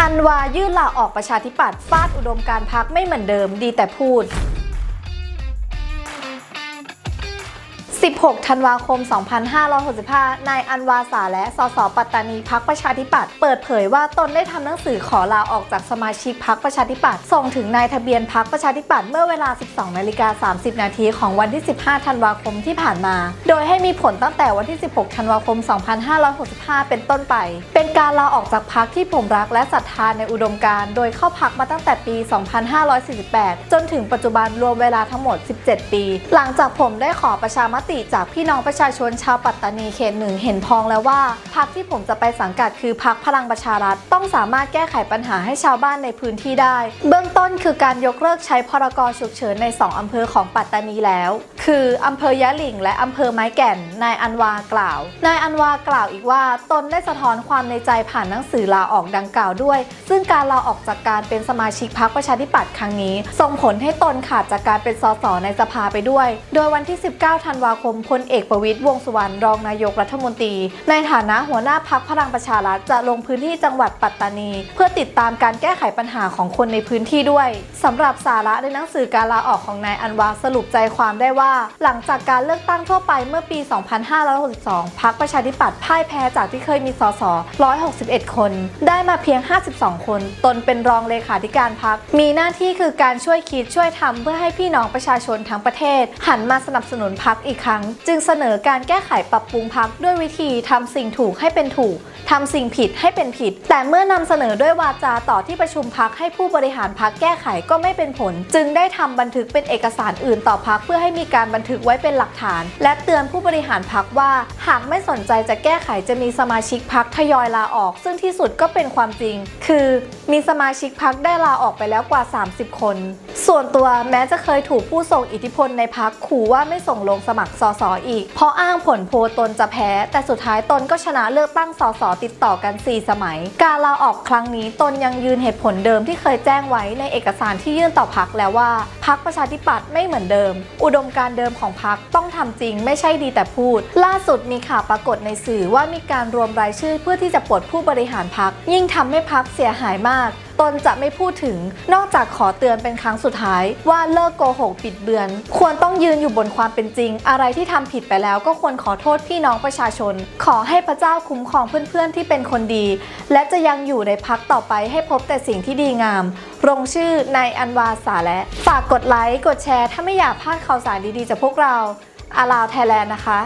อันวายื่นลาออกประชาธิปัตย์ฟาดอุดมการพักไม่เหมือนเดิมดีแต่พูด 16 ธันวาคม 2565 นายอันวาสาและ สส ปัตตานีพักประชาธิปัตย์เปิดเผยว่าตนได้ทำหนังสือขอลาออกจากสมาชิกพักประชาธิปัตย์ส่งถึงนายทะเบียนพักประชาธิปัตย์เมื่อเวลา 12 นาฬิกา 30 นาทีของวันที่ 15 ธันวาคมที่ผ่านมา โดยให้มีผลตั้งแต่วันที่ 16 ธันวาคม 2565 เป็นต้นไป เป็นการลาออกจากพักที่ผมรักและศรัทธาในอุดมการณ์โดยเข้าพักมาตั้งแต่ปี 2548 จนถึงปัจจุบันรวมเวลาทั้งหมด 17 ปี หลังจากผมได้ขอประชามติจากพี่น้องประชาชนชาวปัตตานีเขตหนึ่งเห็นพ้องแล้วว่าพักที่ผมจะไปสังกัดคือพักพลังประชารัฐ ต้องสามารถแก้ไขปัญหาให้ชาวบ้านในพื้นที่ได้ เบื้องต้นคือการยกเลิกใช้พรกฉุกเฉินใน 2 อำเภอของปัตตานีแล้วคืออำเภอยะหลิ่งและอำเภอไม้แก่น นายอันวากล่าว นายอันวากล่าวอีกว่าตนได้สะท้อนความในใจผ่านหนังสือลาออกดังกล่าวด้วย ซึ่งการลาออกจากการเป็นสมาชิกพรรคประชาธิปัตย์ครั้งนี้ ส่งผลให้ตนขาดจากการเป็นสสในสภาไปด้วย โดยวันที่ 19 ธันวาคมพลเอกประวิตยวงสุวรรณรองนายกรัฐมนตรี ในฐานะหัวหน้าพักพลังประชารัฐจะลงพื้นที่จังหวัดปัตตานี เพื่อติดตามการแก้ไขปัญหาของคนในพื้นที่ด้วยสำหรับสาระในหนังสือการลาออกของนายอันวาสรุปใจความได้ว่าหลังจากการเลือกตั้งทั่วไปเมื่อปี 2562พักประชาธิปัตย์พ่ายแพ้จากที่เคยมีสส 161 คน ได้มาเพียง 52 คน ตนเป็นรองเลขาธิการพักมีหน้าที่คือการช่วยคิดช่วยทำเพื่อให้พี่น้องประชาชนทั้งประเทศ หันมาสนับสนุนพักอีกครั้ง จึงเสนอการแก้ไขปรับปรุงพักด้วยวิธีทำสิ่งถูกให้เป็นถูกทำสิ่งผิดให้เป็นผิด แต่เมื่อนำเสนอด้วยวาจาต่อที่ประชุมพักให้ผู้บริหารพักแก้ไขก็ไม่เป็นผล จึงได้ทำบันทึกเป็นเอกสารอื่นต่อพักเพื่อให้มีการบันทึกไว้เป็นหลักฐาน และเตือนผู้บริหารพักว่า หากไม่สนใจจะแก้ไขจะมีสมาชิกพักทยอยลาออก ซึ่งที่สุดก็เป็นความจริง คือมีสมาชิกพักได้ลาออกไปแล้วกว่า 30 คน ส่วนตัวแม้จะเคยถูกผู้ทรงอิทธิพลในพักขู่ว่าไม่ส่งลงสมัครสสอีก เพราะอ้างผลโพลตนจะแพ้ แต่สุดท้ายตนก็ชนะเลือกตั้งสสติดต่อกัน 4 สมัย การลาออกครั้งนี้ตนยังยืนเหตุผลเดิมที่เคยแจ้งไว้ในเอกสารที่ยื่นต่อพักแล้วว่าพักประชาธิปัตย์ไม่เหมือนเดิม อุดมการการเดิมของพักต้องทำจริง ไม่ใช่ดีแต่พูด ล่าสุดมีข่าวปรากฏในสื่อว่ามีการรวมรายชื่อเพื่อที่จะปลดผู้บริหารพัก ยิ่งทำให้พักเสียหายมาก ตนจะไม่พูดถึง นอกจากขอเตือนเป็นครั้งสุดท้าย ว่าเลิกโกหกปิดเบือน ควรต้องยืนอยู่บนความเป็นจริง อะไรที่ทำผิดไปแล้วก็ควรขอโทษพี่น้องประชาชน ขอให้พระเจ้าคุ้มครองเพื่อนๆที่เป็นคนดี และจะยังอยู่ในพักต่อไปให้พบแต่สิ่งที่ดีงามลงชื่อนายอันวาสาและ ฝากกดไลค์กดแชร์ ถ้าไม่อยากพลาดข่าวสารดีๆจากพวกเราอาลาวไทยแลนด์นะคะ